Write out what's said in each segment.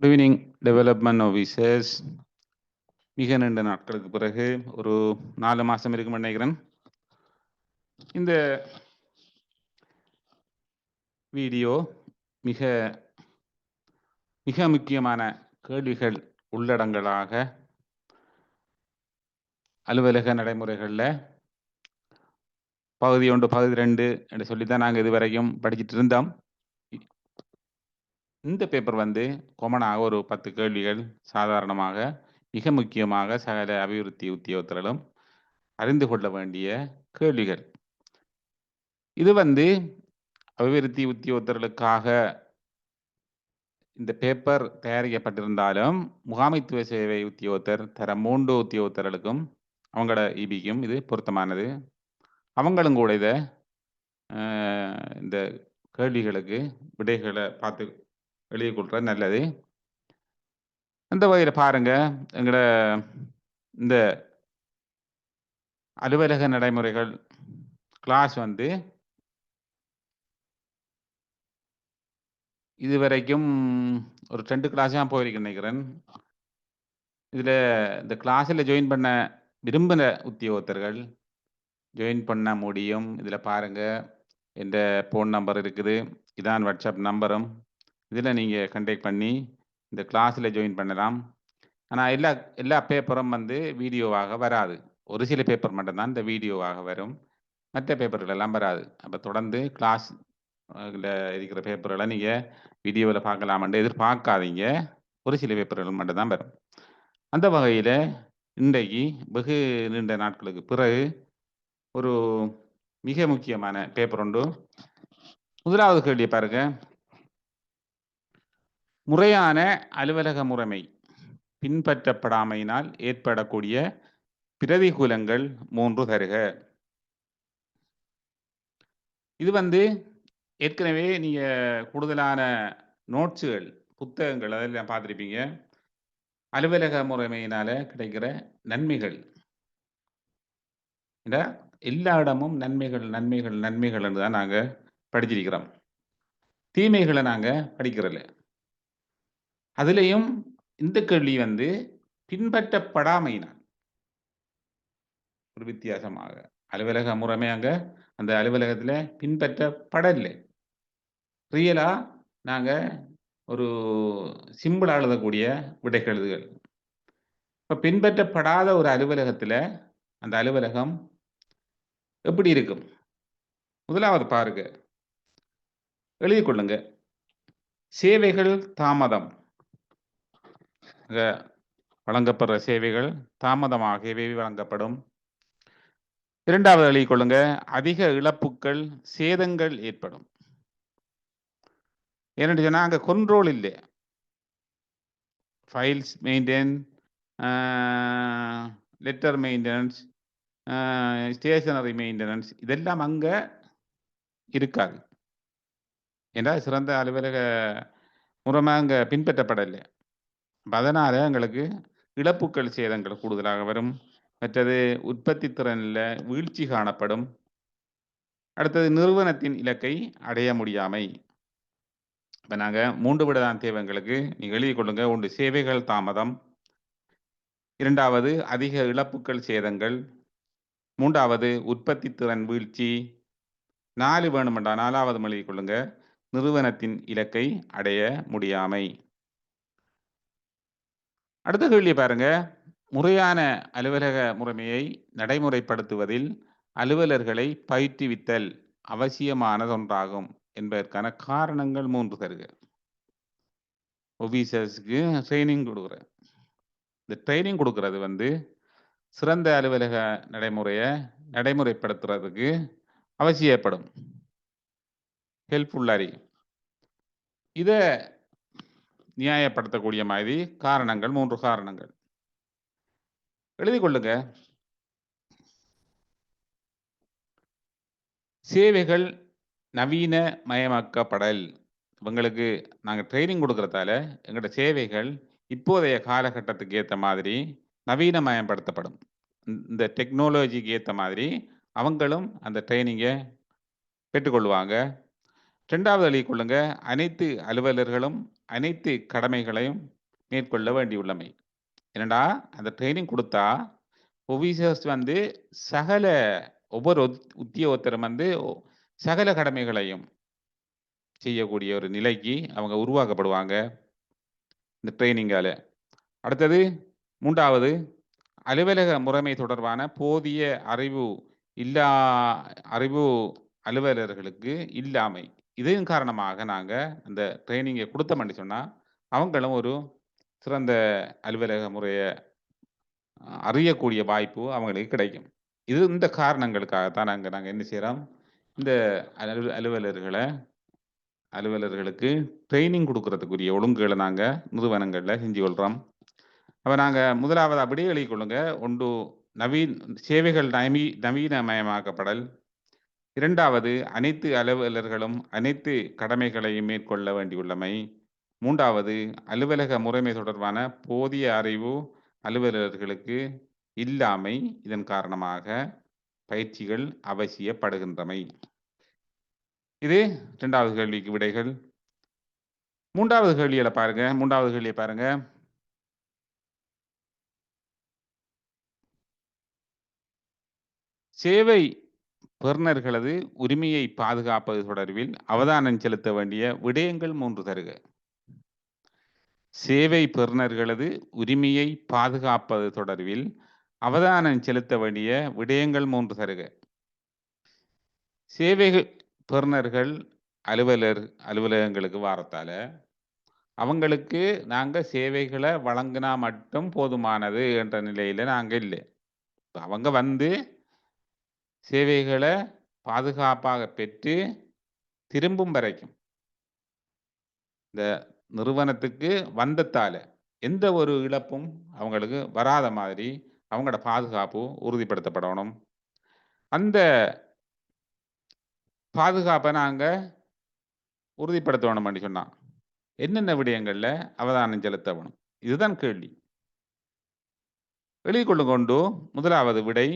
Good evening development officers மிக நீண்ட நாட்களுக்கு பிறகு ஒரு நாலு மாதம் இருக்கும் நினைக்கிறேன். இந்த வீடியோ மிக மிக முக்கியமான கேள்விகள் உள்ளடங்களாக அலுவலக நடைமுறைகளில் பகுதி ஒன்று பகுதி ரெண்டு என்று சொல்லி தான் நாங்கள் இதுவரைக்கும் படிச்சுட்டு இருந்தோம். இந்த பேப்பர் வந்து கொமனாக ஒரு பத்து கேள்விகள் சாதாரணமாக மிக முக்கியமாக சகல அபிவிருத்தி உத்தியோகத்தர்களும் அறிந்து கொள்ள வேண்டிய கேள்விகள். இது வந்து அபிவிருத்தி உத்தியோகத்தர்களுக்காக இந்த பேப்பர் தயாரிக்கப்பட்டிருந்தாலும் முகாமைத்துவ சேவை உத்தியோகத்தர் தர மூன்று உத்தியோகத்தர்களுக்கும் அவங்களோட இபிக்கும் இது பொருத்தமானது. அவங்களும் கூட இதை இந்த கேள்விகளுக்கு விடைகளை பார்த்து எழுதி கொடுக்குறது நல்லது. அந்த வகையில் பாருங்க எங்களோட இந்த அலுவலக நடைமுறைகள் கிளாஸ் வந்து இதுவரைக்கும் ஒரு ரெண்டு கிளாஸ் தான் போயிருக்கேன் நினைக்கிறேன். இதில் இந்த கிளாஸில் ஜாயின் பண்ண விரும்பின உத்தியோகத்தர்கள் ஜாயின் பண்ண முடியும். இதில் பாருங்கள் என்ற ஃபோன் நம்பர் இருக்குது. இதான் வாட்ஸ்அப் நம்பரும் இதில் நீங்கள் கண்டெக்ட் பண்ணி இந்த கிளாஸில் ஜாயின் பண்ணலாம். ஆனால் எல்லா எல்லா பேப்பரும் வந்து வீடியோவாக வராது. ஒரு சில பேப்பர் மட்டும்தான் இந்த வீடியோவாக வரும். மற்ற பேப்பர்கள் எல்லாம் வராது. அப்போ தொடர்ந்து கிளாஸ் இருக்கிற பேப்பர்களை நீங்கள் வீடியோவில் பார்க்கலாமென்று எதிர்பார்க்காதீங்க. ஒரு சில பேப்பர்கள் மட்டும்தான் வரும். அந்த வகையில் இன்றைக்கு வெகு நீண்ட நாட்களுக்கு பிறகு ஒரு மிக முக்கியமான பேப்பர் உண்டு. முதலாவது கேள்வியை பாருங்கள் முறையான அலுவலக முறைமை பின்பற்றப்படாமையினால் ஏற்படக்கூடிய பிரதிகூலங்கள் மூன்று தருக. இது வந்து ஏற்கனவே நீங்கள் கூடுதலான நோட்ஸுகள் புத்தகங்கள் அதெல்லாம் பார்த்துருப்பீங்க. அலுவலக முறைமையினால் கிடைக்கிற நன்மைகள். இந்த எல்லா இடமும் நன்மைகள் நன்மைகள் நன்மைகள்னு தான் நாங்கள் படிச்சிருக்கிறோம். தீமைகளை நாங்கள் படிக்கிறதில்ல. அதுலேயும் இந்த கேள்வி வந்து பின்பற்றப்படாமையினால். ஒரு வித்தியாசமாக. அலுவலக முறைமை அங்கே அந்த அலுவலகத்தில் பின்பற்றப்படலை. ரியலாக நாங்கள் ஒரு சிம்பிளா எழுதக்கூடிய விடைகழுதுகள் இப்போ பின்பற்றப்படாத ஒரு அலுவலகத்தில் அந்த அலுவலகம் எப்படி இருக்கும்? முதலாவது பாருங்க. எழுதி கொள்ளுங்க. சேவைகள் தாமதம். வழங்கப்படுற சேவைகள் தாமதமாகவே வழங்கப்படும்? இரண்டாவது வழி கொள்ளுங்க. அதிக இழப்புகள் சேதங்கள் ஏற்படும். ஏன்னு சொன்னால் அங்க கொண்ட்ரோல் இல்லை. Files maintain letter maintenance stationery maintenance இதெல்லாம் அங்க இருக்காது. ஏன்னா சிறந்த அலுவலக முறமாக அங்க பின்பற்றப்படலை. அப்ப அதனால எங்களுக்கு இழப்புக்கள் சேதங்கள் கூடுதலாக வரும். மற்றது உற்பத்தி திறனில் வீழ்ச்சி காணப்படும். அடுத்தது நிறுவனத்தின் இலக்கை அடைய முடியாமை. இப்போ நாங்கள் மூன்று விடதான் தேவை எங்களுக்கு. நீங்கள் எழுதி கொள்ளுங்க. ஒன்று சேவைகள் தாமதம். இரண்டாவது அதிக இழப்புக்கள் சேதங்கள். மூன்றாவது உற்பத்தி திறன் வீழ்ச்சி. நாலு வேணுமெண்டா நாலாவது எழுதி கொள்ளுங்க. நிறுவனத்தின் இலக்கை அடைய முடியாமை. அடுத்த கேள்வியை பாருங்க. முறையான அலுவலக முறைமையை நடைமுறைப்படுத்துவதில் அலுவலர்களை பயிற்றுவித்தல் அவசியமானதொன்றாகும் என்பதற்கான காரணங்கள் மூன்று தருக. ஒபீசர்ஸ்க்கு ட்ரைனிங் கொடுக்குற. இந்த ட்ரைனிங் கொடுக்கறது வந்து சிறந்த அலுவலக நடைமுறையை நடைமுறைப்படுத்துறதுக்கு அவசியப்படும். ஹெல்ப்ஃபுல்லாரி இதை நியாயப்படுத்தக்கூடிய மாதிரி காரணங்கள் மூன்று காரணங்கள். எழுதி கொள்ளுங்க. சேவைகள் நவீன மயமாக்கப்படல் இவங்களுக்கு நாங்கள் ட்ரைனிங் கொடுக்கறதால எங்களோட சேவைகள் இப்போதைய காலகட்டத்துக்கு ஏற்ற மாதிரி நவீனமயப்படுத்தப்படும். இந்த- இந்த டெக்னாலஜிக்கு ஏற்ற மாதிரி அவங்களும் அந்த ட்ரைனிங்கை பெற்றுக்கொள்வாங்க. ரெண்டாவது எழுதி கொள்ளுங்க. அனைத்து அலுவலர்களும் அனைத்து கடமைகளையும் மேற்கொள்ள வேண்டியுள்ளமை. என்னடா, அந்த ட்ரைனிங் கொடுத்தா ஒபிசர்ஸ் வந்து சகல ஒவ்வொரு உத்தியோகத்தரும் வந்து சகல கடமைகளையும் செய்யக்கூடிய ஒரு நிலைக்கு அவங்க உருவாக்கப்படுவாங்க. இந்த ட்ரைனிங்கால் அடுத்தது மூன்றாவது அலுவலக முறைமை தொடர்பான போதிய அறிவு இல்லா அறிவு அலுவலர்களுக்கு இல்லாமை. இதன் காரணமாக நாங்க அந்த ட்ரைனிங்கை குடுத்தோம்ன்னு சொன்னா, அவங்களும் ஒரு சிறந்த அலுவலக முறைய அ அறியக்கூடிய வாய்ப்பு அவங்களுக்கு கிடைக்கும். இது இந்த காரணங்களுக்காக தான் நாங்க நாங்க என்ன செய்றோம், இந்த அலு அலுவலர்கள அலுவலர்களுக்கு ட்ரெய்னிங் குடுக்குறதுக்குரிய ஒழுங்குகள நாங்க நிறுவனங்கள்ல செஞ்சு கொள்றோம். அப்ப நாங்க 1வது அப்படியே எழுதிக் கொள்ளுங்க. ஒன்று நவீன் சேவைகள் நவீ நவீனமயமாக்கப்படல். இரண்டாவது அனைத்து அலுவலர்களும் அனைத்து கடமைகளையும் மேற்கொள்ள வேண்டியுள்ளமை. மூன்றாவது அலுவலக முறைமை தொடர்பான போதிய அறிவு அலுவலர்களுக்கு இல்லாமை. இதன் காரணமாக பயிற்சிகள் அவசியப்படுகின்றமை. இது இரண்டாவது கேள்விக்கு விடைகள். 3வது கேள்விகள பாருங்க. மூன்றாவது கேள்வியை பாருங்க. சேவை பெறுநர்களது உரிமையை பாதுகாப்பது தொடர்பில் அவதானம் செலுத்த வேண்டிய விடயங்கள் மூன்று தருக. சேவை பெறுநர்களது உரிமையை பாதுகாப்பது தொடர்பில் அவதானம் செலுத்த வேண்டிய விடயங்கள் மூன்று தருக. சேவைகள் பெறுநர்கள் அலுவலர் அலுவலகங்களுக்கு வாரத்தால, அவங்களுக்கு நாங்கள் சேவைகளை வழங்கினா மட்டும் போதுமானது என்ற நிலையில் நாங்கள் இல்லை அவங்க வந்து சேவைகளை பாதுகாப்பாக பெற்று திரும்பும் வரைக்கும் இந்த நிறுவனத்துக்கு வந்தத்தால் எந்த ஒரு இழப்பும் அவங்களுக்கு வராத மாதிரி அவங்களோட பாதுகாப்பு உறுதிப்படுத்தப்படணும். அந்த பாதுகாப்பை நாங்கள் உறுதிப்படுத்தணும் உறுதிப்படுத்தணும்னு சொன்னான் என்னென்ன விடயங்களில் அவதானம் செலுத்தவணும் இதுதான் கேள்வி. எழுதி கொண்டு கொண்டு முதலாவது விடை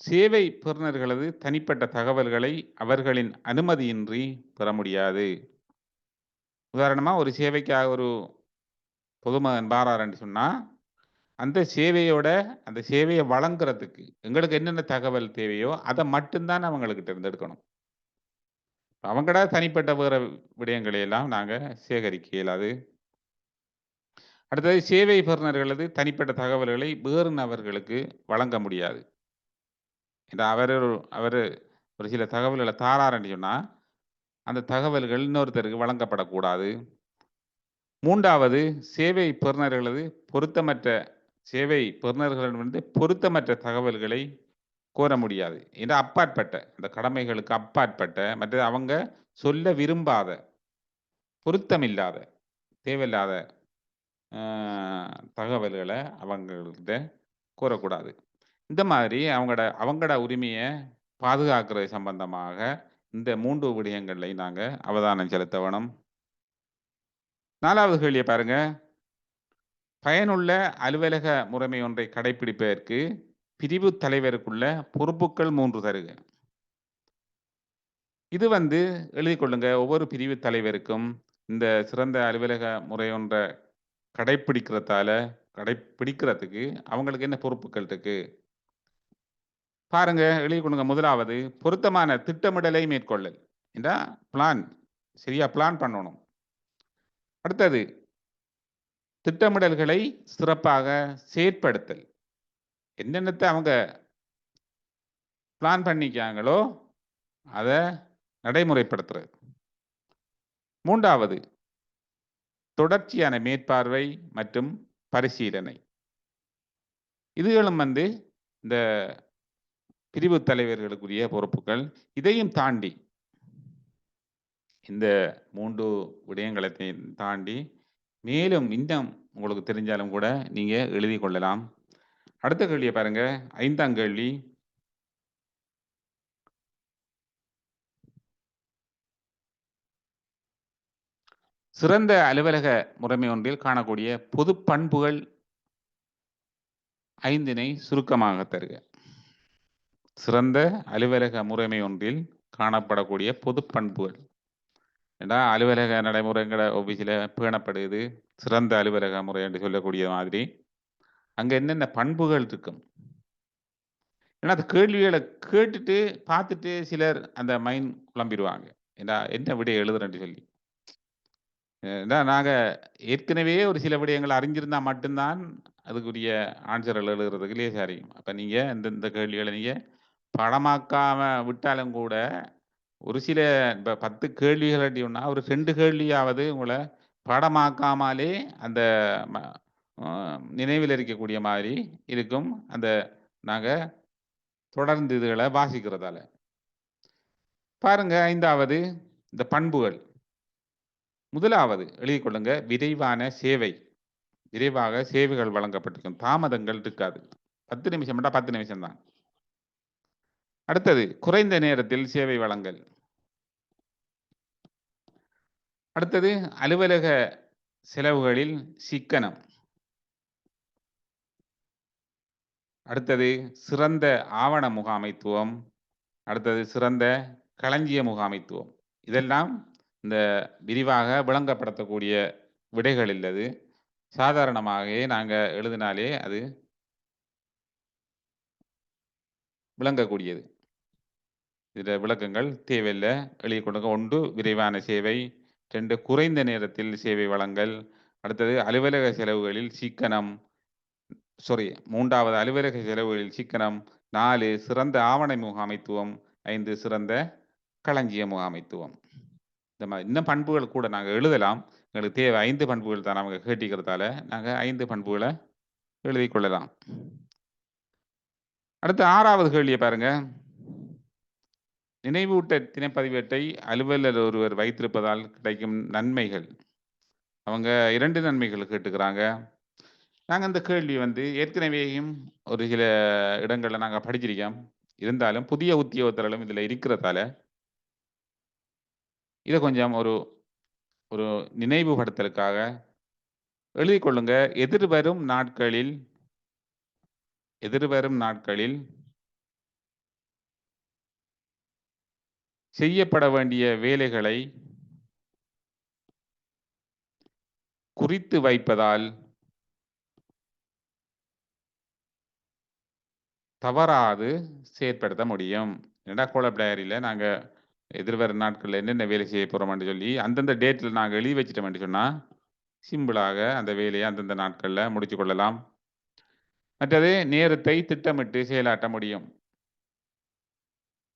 சேவை பெறுநர்களது தனிப்பட்ட தகவல்களை அவர்களின் அனுமதியின்றி பெற முடியாது. உதாரணமாக ஒரு சேவைக்காக ஒரு பொதுமகன் பாராருன்னு சொன்னால் அந்த சேவையோட அந்த சேவையை வழங்குறதுக்கு எங்களுக்கு என்னென்ன தகவல் தேவையோ, அதை மட்டும்தான் அவங்களுக்கு தேர்ந்தெடுக்கணும் இருந்து அவங்களோட தனிப்பட்ட வேற விடயங்களையெல்லாம் நாங்கள் சேகரிக்க இயலாது. அடுத்தது சேவை பெறுநர்களது தனிப்பட்ட தகவல்களை வேறு நபர்களுக்கு வழங்க முடியாது. ஏன்னா அவரு அவரு ஒரு சில தகவல்களை தாராருன்னு சொன்னா, அந்த தகவல்கள் இன்னொருத்தருக்கு வழங்கப்படக்கூடாது. மூன்றாவது சேவை பெறுநர்களது பொருத்தமற்ற சேவை பெறுநர்களிடமிருந்து பொருத்தமற்ற தகவல்களை கோர முடியாது. ஏன்னா அப்பாற்பட்ட அந்த கடமைகளுக்கு அப்பாற்பட்ட மற்றது அவங்க சொல்ல விரும்பாத, பொருத்தமில்லாத, தேவையில்லாத அ தகவல்கள அவங்ககிட்ட கோரக்கூடாது. இந்த மாதிரி அவங்களோட அவங்களோட உரிமைய பாதுகாக்கிறது சம்பந்தமாக இந்த 3 விடயங்கள்லயும் நாங்க அவதானம் செலுத்த வேணும். 4வது கேள்விய பாருங்க. பயனுள்ள அலுவலக முறைமை ஒன்றை கடைப்பிடிப்பதற்கு பிரிவு தலைவருக்குள்ள பொறுப்புக்கள் 3 தருக. இது வந்து எழுதிக் கொள்ளுங்க. ஒவ்வொரு பிரிவு தலைவருக்கும் இந்த சிறந்த அலுவலக முறை ஒன்ற கடைப்பிடிக்கிறதால கடைப்பிடிக்கிறதுக்கு அவங்களுக்கு என்ன பொறுப்புகள் இருக்கு? பாருங்க எழுதி கொடுங்க முதலாவது பொருத்தமான திட்டமிடலை மேற்கொள்ளல். என்றா பிளான் சரியா பிளான் பண்ணணும். அடுத்தது திட்டமிடல்களை சிறப்பாக செயற்படுத்தல். என்னென்னத்தை அவங்க பிளான் பண்ணிக்காங்களோ, அதை நடைமுறைப்படுத்துறது. மூன்றாவது தொடர்ச்சியான மேற்பார்வை மற்றும் பரிசீலனை. இதுகளும் வந்து இந்த பிரிவு தலைவர்களுக்குரிய பொறுப்புகள். இதையும் தாண்டி இந்த 3 விடயங்களத்தையும் தாண்டி மேலும் இன்னும் உங்களுக்கு தெரிஞ்சாலும் கூட நீங்க எழுதி கொள்ளலாம். அடுத்த கேள்வியை பாருங்க. ஐந்தாம் கேள்வி. சிறந்த அலுவலக முறைமை ஒன்றில் காணக்கூடிய பொது பண்புகள் ஐந்தினை சுருக்கமாக தருக. சிறந்த அலுவலக முறைமை ஒன்றில் காணப்படக்கூடிய பொது பண்புகள். ஏண்டா அலுவலக நடைமுறைங்கிற ஆஃபீஸில் பேணப்படுது சிறந்த அலுவலக முறை என்று சொல்லக்கூடிய மாதிரி. அங்கே என்னென்ன பண்புகள் இருக்கும்? ஏன்னா அந்த கேள்விகளை கேட்டுட்டு பார்த்துட்டு சிலர் அந்த மைண்ட் குழம்பிடுவாங்க. ஏன்னா என்ன விடை எழுதுறேன்னு சொல்லி. ஏன்னா நாங்கள் ஏற்கனவே ஒரு சில விடயங்களை அறிஞ்சிருந்தால் மட்டும்தான் அதுக்குரிய ஆன்சர்கள் எழுதுறதுக்கு லேசாக அறியும். அப்போ நீங்கள் இந்த இந்த கேள்விகளை நீங்கள் படமாக்காம விட்டாலும் கூட ஒரு சில இப்போ பத்து கேள்விகள் அப்படின்னா ஒரு ரெண்டு கேள்வியாவது உங்களை படமாக்காமலே அந்த ம- நினைவில் இருக்கக்கூடிய மாதிரி இருக்கும். அந்த நாங்கள் தொடர்ந்து இதுகளை வாசிக்கிறதால. பாருங்க ஐந்தாவது இந்த பண்புகள். முதலாவது எழுதி கொள்ளுங்க விரைவான சேவை. விரைவாக சேவைகள் வழங்கப்பட்டிருக்கும். தாமதங்கள் இருக்காது. பத்து நிமிஷம் மட்டும் பத்து நிமிஷம்தான். அடுத்தது குறைந்த நேரத்தில் சேவை வழங்கல். அடுத்தது அலுவலக செலவுகளில் சிக்கனம். அடுத்தது சிறந்த ஆவண முகாமைத்துவம். அடுத்தது சிறந்த களஞ்சிய முகாமைத்துவம். இதெல்லாம் இந்த விரிவாக விளங்கப்படுத்தக்கூடிய விடைகள் இல்லது. சாதாரணமாகவே நாங்கள் எழுதினாலே அது விளங்கக்கூடியது. இதில் விளக்கங்கள் தேவையில்லை. எழுதி கொடுங்க. ஒன்று விரைவான சேவை. ரெண்டு குறைந்த நேரத்தில் சேவை வழங்கல். அடுத்தது அலுவலக செலவுகளில் சிக்கனம். சாரி மூன்றாவது அலுவலக செலவுகளில் சிக்கனம். நாலு சிறந்த ஆவண முகாமைத்துவம். ஐந்து சிறந்த களஞ்சிய முகாமைத்துவம். இந்த மாதிரி இன்னும் பண்புகள் கூட நாங்கள் எழுதலாம். எங்களுக்கு தேவை ஐந்து பண்புகள் தான் நமக்கு கேட்டிக்கிறதால நாங்கள் ஐந்து பண்புகளை எழுதி கொள்ளலாம். அடுத்து ஆறாவது கேள்வியை பாருங்க. நினைவூட்ட திணைப்பதிவேட்டை அலுவலர் ஒருவர் வைத்திருப்பதால் கிடைக்கும் நன்மைகள். அவங்க இரண்டு நன்மைகள் கேட்டுக்கிறாங்க. நாங்கள் இந்த கேள்வி வந்து ஏற்கனவேயும் ஒரு சில இடங்களில் நாங்கள் படிச்சிருக்கோம். இருந்தாலும் புதிய உத்தியோகத்தர்களும் இதில் இருக்கிறதால இதை கொஞ்சம் ஒரு ஒரு நினைவுபடுத்தலுக்காக எழுதி கொள்ளுங்க. எதிர்வரும் நாட்களில் எதிர்வரும் நாட்களில் செய்யப்பட வேண்டிய வேலைகளை குறித்து வைப்பதால் தவறாது செயற்படுத்த முடியும். என்னடா கோலப் டயரியில் நாங்கள் எதிர்வரும் நாட்களில் என்னென்ன வேலை செய்ய போகிறோம்னு சொல்லி அந்தந்த டேட்டில் நாங்கள் எழுதி வச்சிட்டோம்னு சொன்னால் சிம்பிளாக அந்த வேலையை அந்தந்த நாட்களில் முடித்து கொள்ளலாம். மற்றது நேரத்தை திட்டமிட்டு செயலாட்ட முடியும்.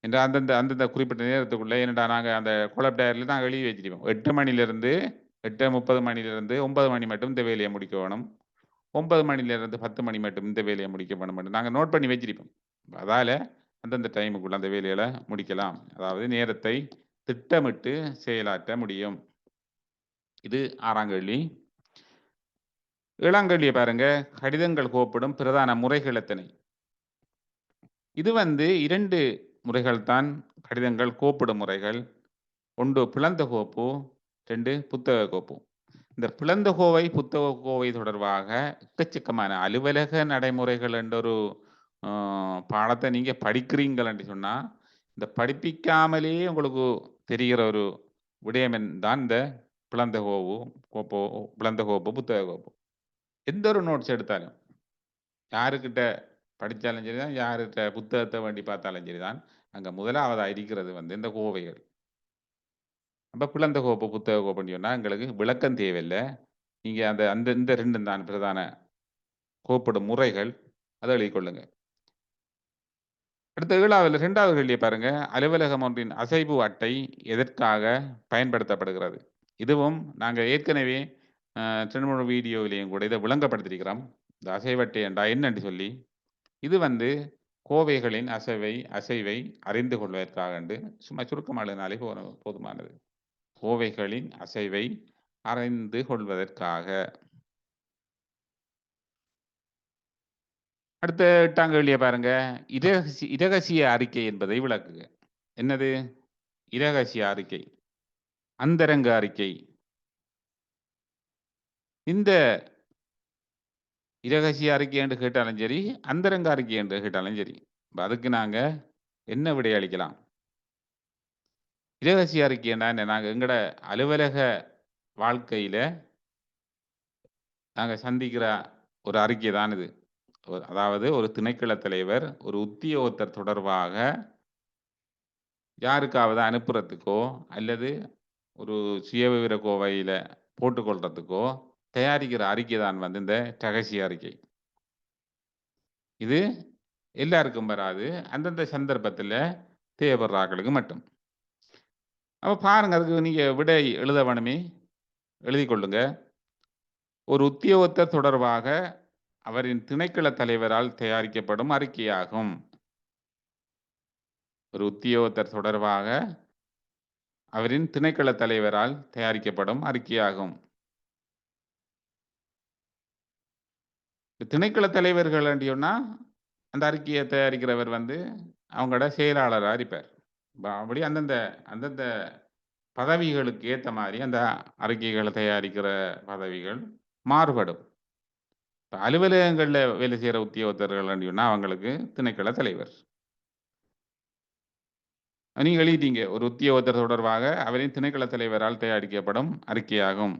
என்ற அந்தந்த அந்தந்த குறிப்பிட்ட நேரத்துக்குள்ளே என்னடா நாங்கள் அந்த கோலப் டயரில் நாங்கள் எழுதி வச்சிருப்போம். எட்டு மணிலேருந்து எட்டு முப்பது மணிலேருந்து ஒன்பது மணி மட்டும் இந்த வேலையை முடிக்க வேணும். ஒன்பது மணிலேருந்து பத்து மணி மட்டும் இந்த வேலையை முடிக்க வேணும் நாங்கள் நோட் பண்ணி வச்சிருப்போம். அதால் அந்தந்த டைமுக்குள்ள அந்த வேலைகளை முடிக்கலாம். அதாவது நேரத்தை திட்டமிட்டு செயலாற்ற முடியும். இது ஆறாம் கேள்வி. ஏழாம் கேள்வியை பாருங்க. கடிதங்கள் கோப்பிடும் பிரதான முறைகள் எத்தனை? இது வந்து இரண்டு முறைகள் தான் கடிதங்கள் கோப்பிடும் முறைகள். ஒன்று பிளந்த கோப்பு. ரெண்டு புத்தக கோப்பு. இந்த பிளந்த கோவை புத்தக கோவை தொடர்பாக எக்கச்சக்கமான அலுவலக நடைமுறைகள் என்ற ஒரு பாடத்தை நீங்கள் படிக்கிறீங்கன்னு சொன்னால் இந்த படிப்பிக்காமலே உங்களுக்கு தெரிகிற ஒரு விடயம் தான் இந்த பிளந்த கோவு கோப்போ பிளந்த கோப்பு புத்தக கோப்பு. எந்த ஒரு நோட்ஸ் எடுத்தாலும் யாருக்கிட்ட படித்தாலும் சரி தான் யார்கிட்ட புத்தகத்தை வேண்டி பார்த்தாலும் சரி தான் அங்கே முதலாவதாக இருக்கிறது வந்து இந்த கோவைகள். நம்ம பிளந்த கோப்பு புத்தக கோப்புன்னு சொன்னால் எங்களுக்கு விளக்கம் தேவையில்லை. நீங்கள் அந்த அந்த இந்த ரெண்டும் தான் பிரதான கோப்பிடும் முறைகள். அதை எழுதிக்கொள்ளுங்க அடுத்த ஏழாவது ரெண்டாவது கேள்வியை பாருங்க. அலுவலகம் ஒன்றின் அசைவு அட்டை எதற்காக பயன்படுத்தப்படுகிறது? இதுவும் நாங்கள் ஏற்கனவே திருமண வீடியோவிலையும் கூட இதை விளங்கப்படுத்திருக்கிறோம் இந்த அசைவட்டை என்றா என்னன்னு சொல்லி இது வந்து கோவைகளின் அசைவை அசைவை அறிந்து கொள்வதற்காக சும்மா சுருக்கமாக போதுமானது. கோவைகளின் அசைவை அறிந்து கொள்வதற்காக. அடுத்த எட்டாம் கேள்வியை பாருங்க. இரகசி இரகசிய அறிக்கை என்பதை விளக்குக. என்னது? இரகசிய அறிக்கை. அந்தரங்க அறிக்கை. இந்த இரகசிய அறிக்கை என்று கேட்டாலும் சரி அந்தரங்க அறிக்கை என்று கேட்டாலும் சரி அதுக்கு நாங்க என்ன விடை அளிக்கலாம் இரகசிய அறிக்கைன்னா என்ன? நாங்க எங்கட அலுவலக வாழ்க்கையில நாங்க சந்திக்கிற ஒரு அறிக்கை தான் இது. அதாவது ஒரு திணைக்கள தலைவர் ஒரு உத்தியோகத்தர் தொடர்பாக யாருக்காவது அனுப்புறதுக்கோ, அல்லது ஒரு சுயவிவர கோவையில் போட்டுக்கொள்றதுக்கோ தயாரிக்கிற அறிக்கை தான் வந்து இந்த ரகசிய அறிக்கை. இது எல்லாருக்கும் வராது. அந்தந்த சந்தர்ப்பத்தில் தேவைப்படுறாக்களுக்கு மட்டும். அப்போ பாருங்கள் அதுக்கு நீங்கள் விடை எழுத வேணுமே. எழுதி கொள்ளுங்க. ஒரு உத்தியோகத்தர் தொடர்பாக அவரின் திணைக்கள தலைவரால் தயாரிக்கப்படும் அறிக்கையாகும். ஒரு உத்தியோகத்தர் தொடர்பாக அவரின் திணைக்கள தலைவரால் தயாரிக்கப்படும் அறிக்கையாகும். திணைக்கள தலைவர்கள் வேண்டியோன்னா அந்த அறிக்கையை தயாரிக்கிறவர் வந்து அவங்களோட செயலாளராக இருப்பார். அப்படி அந்தந்த அந்தந்த பதவிகளுக்கு ஏற்ற மாதிரி அந்த அறிக்கைகளை தயாரிக்கிற பதவிகள் மாறுபடும். இப்போ அலுவலகங்களில் வேலை செய்கிற உத்தியோகத்தர்கள் சொன்னா அவங்களுக்கு திணைக்கள தலைவர். நீங்கள் எழுதிட்டீங்க. ஒரு உத்தியோகத்தர் தொடர்பாக அவரின் திணைக்கள தலைவரால் தயாரிக்கப்படும் அறிக்கையாகும்.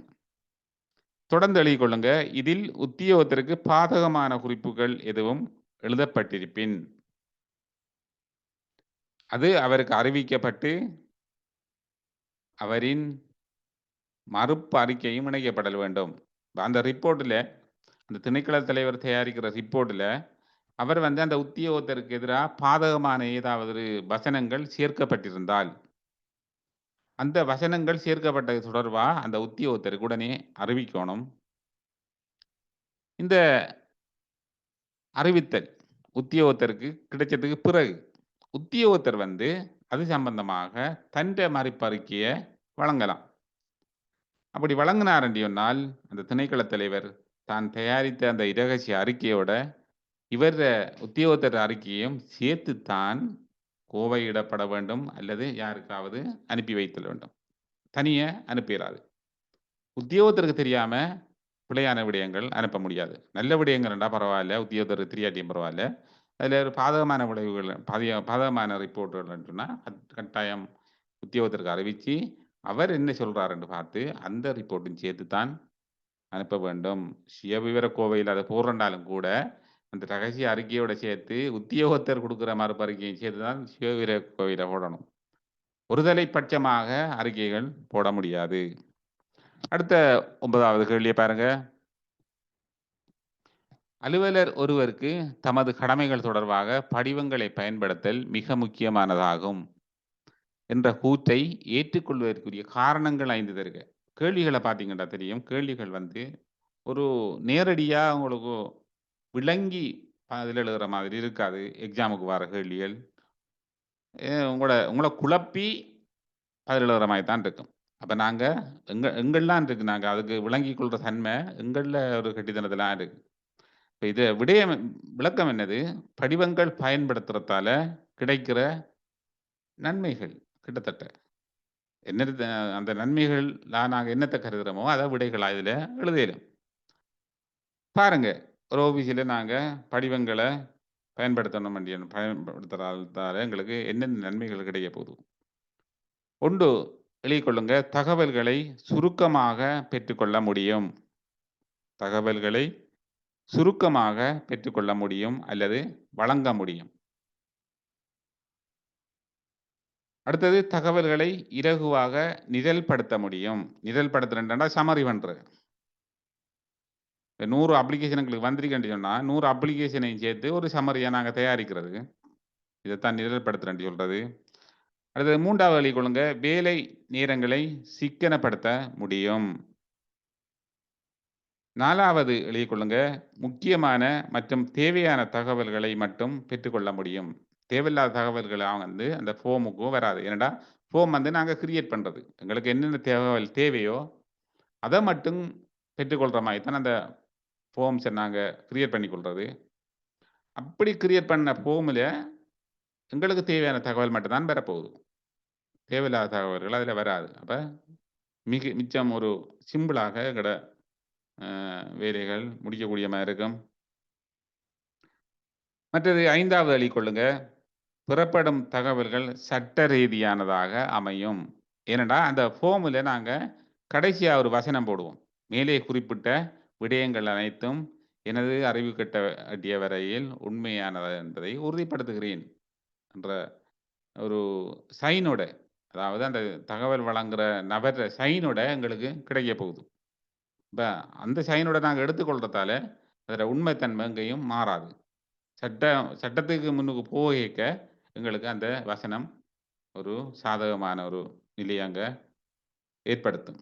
தொடர்ந்து எழுதி கொள்ளுங்க. இதில் உத்தியோகத்தருக்கு பாதகமான குறிப்புகள் எதுவும் எழுதப்பட்டிருப்பின் அது அவருக்கு அறிவிக்கப்பட்டு அவரின் மறுப்பு அறிக்கையும் இணைக்கப்படல் வேண்டும். அந்த ரிப்போர்ட்டில் அந்த திணைக்கள தலைவர் தயாரிக்கிற ரிப்போர்ட்டில் அவர் வந்து அந்த உத்தியோகத்தருக்கு எதிராக பாதகமான ஏதாவது வசனங்கள் சேர்க்கப்பட்டிருந்தால் அந்த வசனங்கள் சேர்க்கப்பட்டது தொடர்பா அந்த உத்தியோகத்தருக்கு உடனே அறிவிக்கோணும். இந்த அறிவித்தல் உத்தியோகத்தருக்கு கிடைச்சதுக்கு பிறகு, உத்தியோகத்தர் வந்து அது சம்பந்தமாக தன்ட மறுப்பு வழங்கலாம். அப்படி வழங்கினார் என்று சொன்னால், அந்த திணைக்கள தலைவர் தான் தயாரித்த அந்த இரகசிய அறிக்கையோட இவர் உத்தியோகத்தர் அறிக்கையையும் சேர்த்துத்தான் கோவையிடப்பட வேண்டும் அல்லது யாருக்காவது அனுப்பி வைத்தல் வேண்டும். தனியே அனுப்பிடாது உத்தியோகத்திற்கு தெரியாம பிழையான விடயங்கள் அனுப்ப முடியாது. நல்ல விடயங்கள்னா பரவாயில்ல. உத்தியோகத்திற்கு தெரியாட்டியும் பரவாயில்ல. அதில் ஒரு பாதகமான விளைவுகள் பாதிய பாதகமான ரிப்போர்ட்டுகள் சொன்னால் கட்டாயம் உத்தியோகத்திற்கு அறிவித்து அவர் என்ன சொல்கிறாருன்னு பார்த்து அந்த ரிப்போர்ட்டும் சேர்த்து தான் அனுப்ப வேண்டும். சுயவிவர கோவையில் அதை போடுறனாலும் கூட, அந்த ரகசிய அறிக்கையோட சேர்த்து உத்தியோகத்தர் குடுக்கிற மறுப்பு அறிக்கையை சேர்த்து தான் சிவவீர கோவிலை போடணும். ஒருதலை பட்சமாக அறிக்கைகள் போட முடியாது. அடுத்த ஒன்பதாவது கேள்வியை பாருங்க. அலுவலர் ஒருவருக்கு தமது கடமைகள் தொடர்பாக படிவங்களை பயன்படுத்தல் மிக முக்கியமானதாகும். என்ற கூற்றை ஏற்றுக்கொள்வதற்குரிய காரணங்கள் ஐந்து தருக. கேள்விகளை பார்த்தீங்கன்னா தெரியும். கேள்விகள் வந்து ஒரு நேரடியா உங்களுக்கு விளங்கி பதில் எழுதுகிற மாதிரி இருக்காது. எக்ஸாமுக்கு வர கேள்விகள். உங்களோட உங்களை குழப்பி பதில் எழுதுகிற மாதிரி தான் இருக்கும். அப்போ நாங்கள் எங்கள் எங்கள்லாம் இருக்குது நாங்கள் அதுக்கு விளங்கி கொள்கிற தன்மை எங்களில் ஒரு கெட்டித்தனத்திலாம் இருக்கு. இப்போ இது விடயம் விளக்கம் என்னது? படிவங்கள் பயன்படுத்துறதால கிடைக்கிற நன்மைகள் கிட்டத்தட்ட. என்ன அந்த நன்மைகள்ல நாங்கள் என்னத்தை கருதுகிறோமோ அதை விடைகள் இதில் எழுத பாருங்கள் பாருங்க. நாங்கள் படிவங்களை நாங்க பயன்படுத்தணும் வேண்டிய பயன்படுத்துறதால எங்களுக்கு என்னென்ன நன்மைகள் கிடைக்க போகுது? ஒன்று எழுதிக்கொள்ளுங்க தகவல்களை சுருக்கமாக பெற்றுக்கொள்ள முடியும். தகவல்களை சுருக்கமாக பெற்றுக்கொள்ள முடியும் அல்லது வழங்க முடியும். அடுத்தது தகவல்களை இலகுவாக நிரல்படுத்த முடியும். நிரல்படுத்துறேன்டா சமரி பண்றது. 100 அப்ளிகேஷன் எங்களுக்கு வந்திருக்குன்னு சொன்னா, 100 அப்ளிகேஷனையும் சேர்த்து ஒரு சம்மரியா நாங்க தயாரிக்கிறது. இதைத்தான் நிரல்படுத்துறேன்னு சொல்றது. அடுத்தது 3வது வழி கொள்ளுங்க. வேலை நேரங்களை சிக்கனப்படுத்த முடியும். 4வது எழுதிக் கொள்ளுங்க. முக்கியமான மற்றும் தேவையான தகவல்களை மட்டும் பெற்றுக்கொள்ள முடியும். தேவையில்லாத தகவல்களாக வந்து அந்த ஃபோமுக்கும் வராது. ஏனென்டா, ஃபோம் வந்து நாங்க கிரியேட் பண்றது. எங்களுக்கு என்னென்ன தகவல் தேவையோ, அதை மட்டும் பெற்றுக்கொள்ற மாரி தான் அந்த ஃபோம்ஸை நாங்கள் கிரியேட் பண்ணிக் கொள்வது அப்படி கிரியேட் பண்ண ஃபோமில் எங்களுக்கு தேவையான தகவல் மட்டும்தான் வரப்போகுது. தேவையில்லாத தகவல்கள் அதில் வராது. அப்போ மிக மிச்சம் ஒரு சிம்பிளாக எங்களோட வேலைகள் முடிக்கக்கூடிய மாதிரி இருக்கும். மற்றது ஐந்தாவது அழி கொள்ளுங்க. பெறப்படும் தகவல்கள் சட்ட ரீதியானதாக அமையும். ஏனென்றா, அந்த ஃபோமில் நாங்கள் கடைசியாக ஒரு வசனம் போடுவோம். மேலே குறிப்பிட்ட விடயங்கள் அனைத்தும் எனது அறிவு கட்டிய எட்டிய வரையில் உண்மையானது என்பதை உறுதிப்படுத்துகிறேன். என்ற ஒரு சைனோட, அதாவது அந்த தகவல் வழங்குற நபர் சைனோட எங்களுக்கு கிடைக்கப் போகுது. இப்போ அந்த சைனோட நாங்கள் எடுத்துக்கொள்றதால, அதோட உண்மைத்தன்மை எங்கேயும் மாறாது. சட்ட சட்டத்துக்கு முன்னுக்கு போகிக்க எங்களுக்கு அந்த வசனம் ஒரு சாதகமான ஒரு நிலையை அங்கே ஏற்படுத்தும்.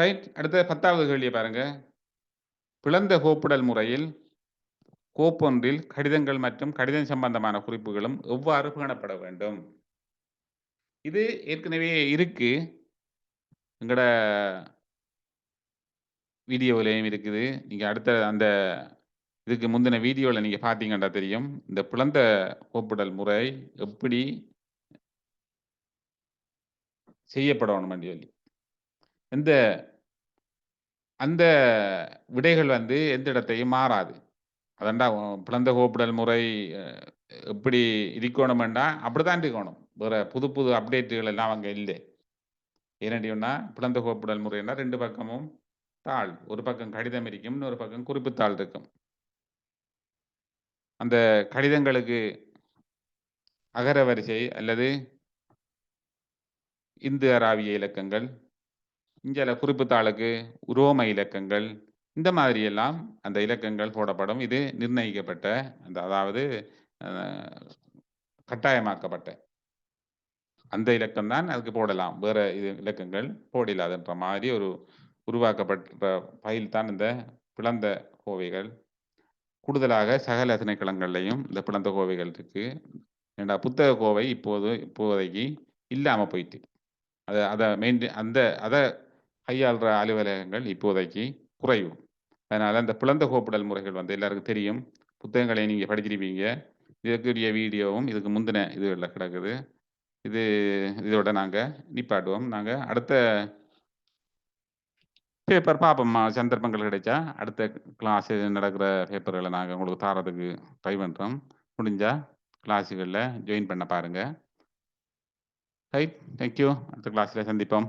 ரைட். அடுத்த பத்தாவது கேள்வியை பாருங்க. பிளந்த கோப்புடல் முறையில் கோப்பொன்றில் கடிதங்கள் மற்றும் கடிதம் சம்பந்தமான குறிப்புகளும் எவ்வாறு பேணப்பட வேண்டும்? இது ஏற்கனவே இருக்கு. எங்கட வீடியோவிலையும் இருக்குது. நீங்கள் அடுத்த அந்த இதுக்கு முந்தின வீடியோவில் நீங்கள் பார்த்தீங்கன்னா தெரியும். இந்த பிளந்த கோப்புடல் முறை எப்படி செய்யப்படணும் சொல்லி. இந்த அந்த விடைகள் வந்து எந்த இடத்தையும் மாறாது. அதாண்டா பிளந்த கோப்பிடல் முறை எப்படி இருக்கணுமெண்டா, அப்படிதான் இருக்கணும். வேற புது புது அப்டேட்டுகள் எல்லாம் அங்கே இல்லை ஏனடினா பிளந்த கோப்பிடல் முறைன்னா ரெண்டு பக்கமும் தாள். ஒரு பக்கம் கடிதம் இருக்கும். இன்னொரு பக்கம் குறிப்புத்தாள் இருக்கும். அந்த கடிதங்களுக்கு அகர வரிசை அல்லது இந்து அராவிய இலக்கங்கள். இங்கே குறிப்பு தாளுக்கு உரோம இலக்கங்கள். இந்த மாதிரியெல்லாம் அந்த இலக்கங்கள் போடப்படும். இது நிர்ணயிக்கப்பட்ட அந்த அதாவது கட்டாயமாக்கப்பட்ட. அந்த இலக்கம் தான் அதுக்கு போடலாம். வேற இது இலக்கங்கள் போடலாதுன்ற மாதிரி ஒரு உருவாக்கப்பட்ட பயில் தான் இந்த பிளந்த கோவைகள். கூடுதலாக சகல திணைக்களங்கள்லையும் இந்த பிளந்த கோவைகள் இருக்கு. ஏண்டா புத்தக கோவை இப்போது இப்போதைக்கு இல்லாமல் போயிட்டு. அதை அதை மெயின்ட அந்த அதை கையாள்ற அலுவலகங்கள் இப்போதைக்கு குறைவு. அதனால் அந்த பிளந்த கோப்புடல் முறைகள் வந்து எல்லாருக்கும் தெரியும். புத்தகங்களை நீங்கள் படிச்சிருப்பீங்க. இதற்குரிய வீடியோவும் இதுக்கு முந்தின இதுகளில் கிடக்குது. இது இதோட நாங்கள் நிப்பாட்டுவோம். நாங்கள் அடுத்த பேப்பர் பார்ப்போம்மா சந்தர்ப்பங்கள் கிடைச்சா, அடுத்த கிளாஸ் நடக்கிற பேப்பர்களை நாங்கள் உங்களுக்கு தாரதுக்கு ட்ரை பண்ணுறோம் முடிஞ்சால் கிளாஸுகளில் ஜாயின் பண்ண பாருங்கள் ரைட். Thank you. அடுத்த கிளாஸில் சந்திப்போம்.